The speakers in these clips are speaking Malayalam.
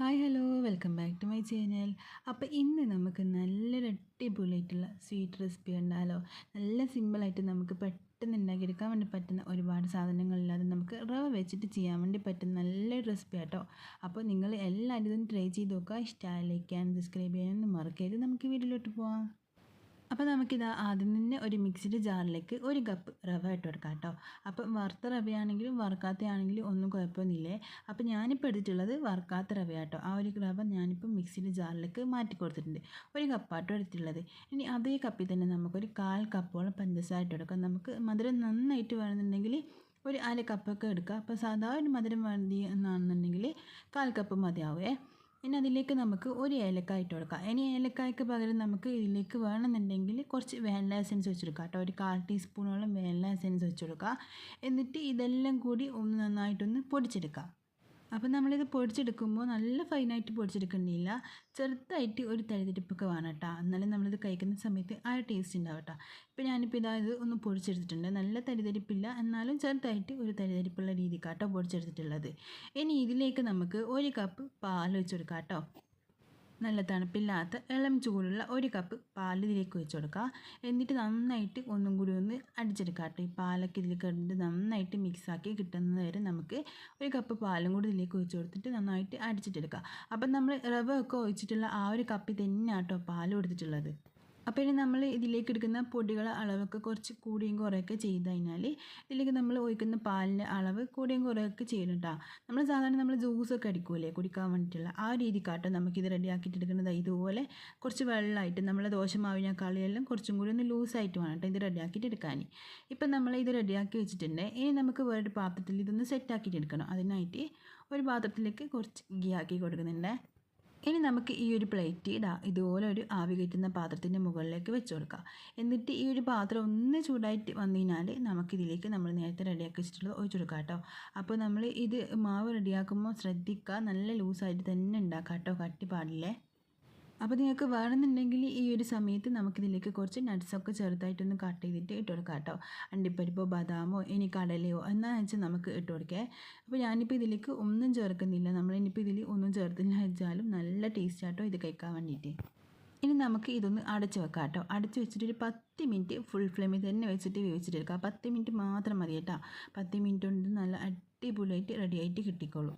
Hi hello welcome back to my channel അപ്പോൾ ഇന്ന് നമുക്ക് നല്ലൊരു അടിപൊളിയായിട്ടുള്ള സ്വീറ്റ് റെസിപ്പി ഉണ്ടാലോ നല്ല സിമ്പിളായിട്ട് നമുക്ക് പെട്ടെന്ന് ഉണ്ടാക്കിയെടുക്കാൻ വേണ്ടി പറ്റുന്ന ഒരുപാട് സാധനങ്ങളില്ലാതെ നമുക്ക് റവ വെച്ചിട്ട് ചെയ്യാൻ വേണ്ടി പറ്റുന്ന നല്ലൊരു റെസിപ്പി ആട്ടോ അപ്പോൾ നിങ്ങൾ എല്ലാവരും ട്രൈ ചെയ്ത് നോക്കുക. ഇഷ്ടമായി ലൈക്ക് ചെയ്യാൻ സബ്സ്ക്രൈബ് ചെയ്യാനൊന്നും മറക്കരുത്. നമുക്ക് വീട്ടിലോട്ട് പോവാം. അപ്പോൾ നമുക്കിത് ആദ്യം തന്നെ ഒരു മിക്സിഡ് ജാറിലേക്ക് ഒരു കപ്പ് റവ ഇട്ട് കൊടുക്കാം കേട്ടോ അപ്പോൾ വറുത്ത റവയാണെങ്കിലും വറുക്കാത്ത ആണെങ്കിലും ഒന്നും കുഴപ്പമൊന്നുമില്ലേ. അപ്പോൾ ഞാനിപ്പോൾ എടുത്തിട്ടുള്ളത് വറുക്കാത്ത റവ കേട്ടോ ആ ഒരു റവ ഞാനിപ്പോൾ മിക്സിഡ് ജാറിലേക്ക് മാറ്റി കൊടുത്തിട്ടുണ്ട്. ഒരു കപ്പാട്ടോ എടുത്തിട്ടുള്ളത്. ഇനി അതേ കപ്പിൽ തന്നെ നമുക്കൊരു കാൽ കപ്പോളം പഞ്ചസാര കൊടുക്കാം. നമുക്ക് മധുരം നന്നായിട്ട് വേണമെന്നുണ്ടെങ്കിൽ ഒരു അര കപ്പൊക്കെ എടുക്കുക അപ്പോൾ സാധാരണ മധുരം വേണ്ടി എന്നാണെന്നുണ്ടെങ്കിൽ കാൽ കപ്പ് മതിയാവേ. ഇനി അതിലേക്ക് നമുക്ക് ഒരു ഏലക്കായ ഇട്ട് കൊടുക്കാം. ഇനി ഏലക്കായ്ക്ക് പകരം നമുക്ക് ഇതിലേക്ക് വേണമെന്നുണ്ടെങ്കിൽ കുറച്ച് വാനില എസൻസ് വെച്ച് കൊടുക്കാം കേട്ടോ. ഒരു കാൽ ടീസ്പൂണോളം വാനില എസൻസ് വെച്ച് കൊടുക്കുക എന്നിട്ട് ഇതെല്ലാം കൂടി ഒന്ന് നന്നായിട്ടൊന്ന് പൊടിച്ചെടുക്കാം. അപ്പം നമ്മളിത് പൊടിച്ചെടുക്കുമ്പോൾ നല്ല ഫൈനായിട്ട് പൊടിച്ചെടുക്കണ്ടില്ല ചെറുതായിട്ട് ഒരു തഴുതിരിപ്പൊക്കെ വേണം കേട്ടോ എന്നാലും നമ്മളിത് കഴിക്കുന്ന സമയത്ത് ആ ടേസ്റ്റ് ഉണ്ടാവും കേട്ടോ ഇപ്പം ഞാനിപ്പോൾ ഇതാ ഇത് ഒന്ന് പൊടിച്ചെടുത്തിട്ടുണ്ട്. നല്ല തരിതരിപ്പില്ല. എന്നാലും ചെറുതായിട്ട് ഒരു തരിതരിപ്പുള്ള രീതിക്കാട്ടോ പൊടിച്ചെടുത്തിട്ടുള്ളത്. ഇനി ഇതിലേക്ക് നമുക്ക് ഒരു കപ്പ് പാൽ വെച്ച് കൊടുക്കാം കേട്ടോ നല്ല തണുപ്പില്ലാത്ത ഇളം ചൂടുള്ള ഒരു കപ്പ് പാൽ ഇതിലേക്ക് വെച്ച് കൊടുക്കുക. എന്നിട്ട് നന്നായിട്ട് ഒന്നും കൂടി ഒന്ന് അടിച്ചെടുക്കുക കേട്ടോ. ഈ പാലൊക്കെ ഇതിലേക്ക് ഇട്ട് നന്നായിട്ട് മിക്സാക്കി കിട്ടുന്നത് വരെ നമുക്ക് ഒരു കപ്പ് പാലും കൂടി ഇതിലേക്ക് ഒഴിച്ച് കൊടുത്തിട്ട് നന്നായിട്ട് അടിച്ചിട്ടെടുക്കുക. അപ്പം നമ്മൾ റവ ഒക്കെ ഒഴിച്ചിട്ടുള്ള ആ ഒരു കപ്പിൽ തന്നെയാണ് കേട്ടോ പാൽ കൊടുത്തിട്ടുള്ളത്. അപ്പോൾ ഇനി നമ്മൾ ഇതിലേക്ക് എടുക്കുന്ന പൊടികളെ അളവൊക്കെ കുറച്ച് കൂടിയും കുറയൊക്കെ ചെയ്ത് കഴിഞ്ഞാൽ ഇതിലേക്ക് നമ്മൾ ഒഴിക്കുന്ന പാലിന്റെ അളവ് കൂടിയും കുറയൊക്കെ ചെയ്യണം കേട്ടോ നമ്മൾ സാധാരണ നമ്മൾ ജ്യൂസൊക്കെ അടിക്കൂലേ കുടിക്കാൻ വേണ്ടിയിട്ടുള്ള ആ രീതിക്കാട്ടോ നമുക്കിത് റെഡിയാക്കിയിട്ട് എടുക്കുന്നത് ഇതുപോലെ കുറച്ച് വെള്ളമായിട്ട് നമ്മൾ ദോശമാവിനേക്കാളിയെല്ലാം കുറച്ചും കൂടി ഒന്ന് ലൂസായിട്ട് വേണം കേട്ടോ ഇത് റെഡിയാക്കിയിട്ട് എടുക്കാൻ ഇപ്പം നമ്മൾ ഇത് റെഡിയാക്കി വെച്ചിട്ടുണ്ട്. ഇനി നമുക്ക് വേറൊരു പാത്രത്തിൽ ഇതൊന്ന് സെറ്റാക്കിയിട്ട് എടുക്കണം. അതിനായിട്ട് ഒരു പാത്രത്തിലേക്ക് കുറച്ച് ഗീ ആക്കി കൊടുക്കുന്നുണ്ട്. ഇനി നമുക്ക് ഈ ഒരു പ്ലേറ്റ് ഇതാ ഇതുപോലെ ഒരു ആവി കയറ്റുന്ന പാത്രത്തിന്റെ മുകളിലേക്ക് വെച്ച് കൊടുക്കാം. എന്നിട്ട് ഈ ഒരു പാത്രം ഒന്ന് ചൂടായിട്ട് വന്നു കഴിഞ്ഞാൽ നമുക്കിതിലേക്ക് നമ്മൾ നേരത്തെ റെഡിയാക്കി വെച്ചിട്ടുള്ളത് ഒഴിച്ചു കൊടുക്കാം കേട്ടോ. അപ്പോൾ നമ്മൾ ഇത് മാവ് റെഡിയാക്കുമ്പോൾ ശ്രദ്ധിക്കുക. നല്ല ലൂസായിട്ട് തന്നെ ഉണ്ടാക്കാം കേട്ടോ. കട്ടി പാടില്ലേ അപ്പോൾ നിങ്ങൾക്ക് വേണമെന്നുണ്ടെങ്കിൽ ഈ ഒരു സമയത്ത് നമുക്കിതിലേക്ക് കുറച്ച് നട്ട്സൊക്കെ ചെറുതായിട്ടൊന്ന് കട്ട് ചെയ്തിട്ട് ഇട്ട് കൊടുക്കാം കേട്ടോ. അണ്ടിപ്പരിപ്പോ ബദാമോ ഇനി കടലയോ എന്നാന്ന് വെച്ചാൽ നമുക്ക് ഇട്ട് കൊടുക്കേ. അപ്പോൾ ഞാനിപ്പോൾ ഇതിലേക്ക് ഒന്നും ചേർക്കുന്നില്ല. നമ്മൾ ഇനിയിപ്പോൾ ഇതിൽ ഒന്നും ചേർത്തില്ല വെച്ചാലും നല്ല ടേസ്റ്റ് ആട്ടോ ഇത് കഴിക്കാൻ വേണ്ടിയിട്ട് ഇനി നമുക്ക് ഇതൊന്ന് അടച്ച് വെക്കാം കേട്ടോ. അടച്ച് വെച്ചിട്ട് ഒരു പത്ത് മിനിറ്റ് ഫുൾ ഫ്ലെയിമിൽ തന്നെ വെച്ചിട്ട് വേവിച്ചിട്ടെടുക്കാം പത്ത് മിനിറ്റ് മാത്രം മതി കേട്ടോ. പത്ത് മിനിറ്റ് കൊണ്ട് നല്ല അടിപൊളിയായിട്ട് റെഡിയായിട്ട് കിട്ടിക്കോളും.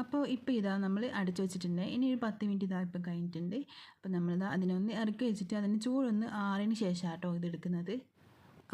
അപ്പോൾ ഇപ്പോൾ ഇതാ നമ്മൾ അടച്ചു വെച്ചിട്ടുണ്ട്. ഇനി ഒരു പത്ത് മിനിറ്റ് ഇതാ ഇപ്പം കഴിഞ്ഞിട്ടുണ്ട്. അപ്പോൾ നമ്മളിതാ അതിനൊന്ന് ഇറക്കി വെച്ചിട്ട് അതിന് ചൂടൊന്ന് ആറിന് ശേഷം കേട്ടോ ഇത് എടുക്കുന്നത്.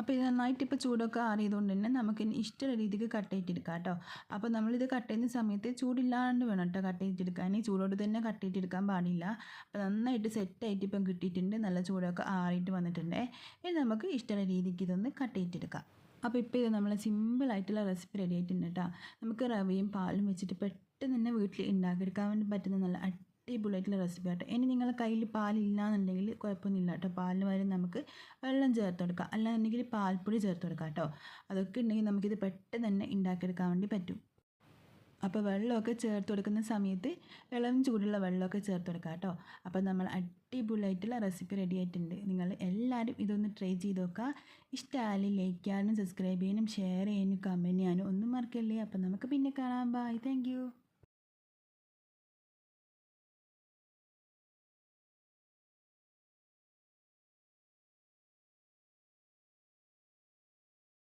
അപ്പോൾ ഇത് നന്നായിട്ട് ഇപ്പോൾ ചൂടൊക്കെ ആറിയതുകൊണ്ട് തന്നെ നമുക്ക് ഇഷ്ടമുള്ള രീതിക്ക് കട്ട് ചെയ്തിട്ടെടുക്കാം കേട്ടോ. അപ്പോൾ നമ്മളിത് കട്ട് ചെയ്യുന്ന സമയത്ത് ചൂടില്ലാണ്ട് വേണം കേട്ടോ കട്ട് ചെയ്തിട്ടെടുക്കാൻ ചൂടോട് തന്നെ കട്ട് ചെയ്തിട്ടെടുക്കാൻ പാടില്ല. അപ്പോൾ നന്നായിട്ട് സെറ്റായിട്ട് ഇപ്പം കിട്ടിയിട്ടുണ്ട്. നല്ല ചൂടൊക്കെ ആറിയിട്ട് വന്നിട്ടുണ്ട്. ഇനി നമുക്ക് ഇഷ്ടമുള്ള രീതിക്ക് ഇതൊന്ന് കട്ട് ചെയ്തിട്ടെടുക്കാം അപ്പോൾ ഇപ്പോൾ ഇത് നമ്മൾ സിമ്പിളായിട്ടുള്ള റെസിപ്പി റെഡി ആയിട്ടുണ്ട് കേട്ടോ. നമുക്ക് റവയും പാലും വെച്ചിട്ട് പെട്ടെന്ന് തന്നെ വീട്ടിൽ ഉണ്ടാക്കിയെടുക്കാൻ വേണ്ടി പറ്റുന്ന നല്ല അടിപൊളിയായിട്ടുള്ള റെസിപ്പി ആട്ടോ. ഇനി നിങ്ങളുടെ കയ്യിൽ പാലില്ല എന്നുണ്ടെങ്കിൽ കുഴപ്പമൊന്നുമില്ല കേട്ടോ. പാലിന് പകരം നമുക്ക് വെള്ളം ചേർത്ത് കൊടുക്കാം. അല്ലാന്നുണ്ടെങ്കിൽ പാൽപ്പൊടി ചേർത്ത് കൊടുക്കാം കേട്ടോ. അതൊക്കെ ഉണ്ടെങ്കിൽ നമുക്കിത് പെട്ടെന്ന് തന്നെ ഉണ്ടാക്കിയെടുക്കാൻ വേണ്ടി പറ്റും. അപ്പോൾ വെള്ളമൊക്കെ ചേർത്ത് കൊടുക്കുന്ന സമയത്ത് ഇളം ചൂടുള്ള വെള്ളമൊക്കെ ചേർത്ത് കൊടുക്കാം കേട്ടോ. അപ്പോൾ നമ്മൾ അടിപൊളിയായിട്ടുള്ള റെസിപ്പി റെഡി ആയിട്ടുണ്ട്. നിങ്ങൾ എല്ലാവരും ഇതൊന്ന് ട്രൈ ചെയ്ത് നോക്കുക. ഇഷ്ടമായാലും ലൈക്ക് ചെയ്യാനും സബ്സ്ക്രൈബ് ചെയ്യാനും ഷെയർ ചെയ്യാനും കമന്റ് ചെയ്യാനും ഒന്നും മറക്കല്ലേ. അപ്പോൾ നമുക്ക് പിന്നെ കാണാം. Bye thank